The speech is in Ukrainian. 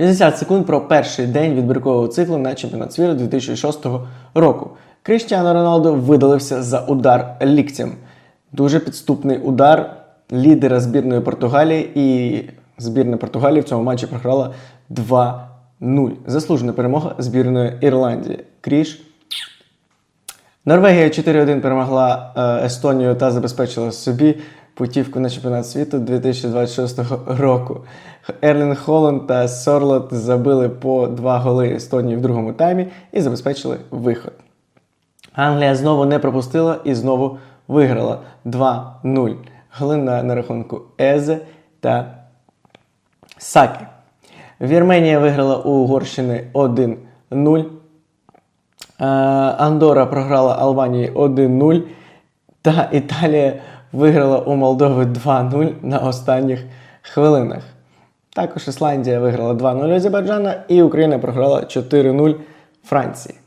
60 секунд про перший день відбіркового циклу на чемпіонат світу 2006 року. Кріштіану Роналдо видалився за удар ліктем. Дуже підступний удар лідера збірної Португалії, і збірна Португалії в цьому матчі програла 2-0. Заслужена перемога збірної Ірландії. Кріш Норвегія 4-1 перемогла е, Естонію та забезпечила собі путівку на чемпіонат світу 2026 року. Ерлін Холланд та Сорлот забили по два голи Естонії в другому таймі і забезпечили виход. Англія знову не пропустила і знову виграла 2-0. Голи на, на рахунку Езе та Саки. Вірменія виграла у Угорщини 1-0. Андора програла Албанії 1-0. Та Італія виграла у Молдови 2-0 на останніх хвилинах. Також Ісландія виграла 2-0 Азербайджана і Україна програла 4-0 Франції.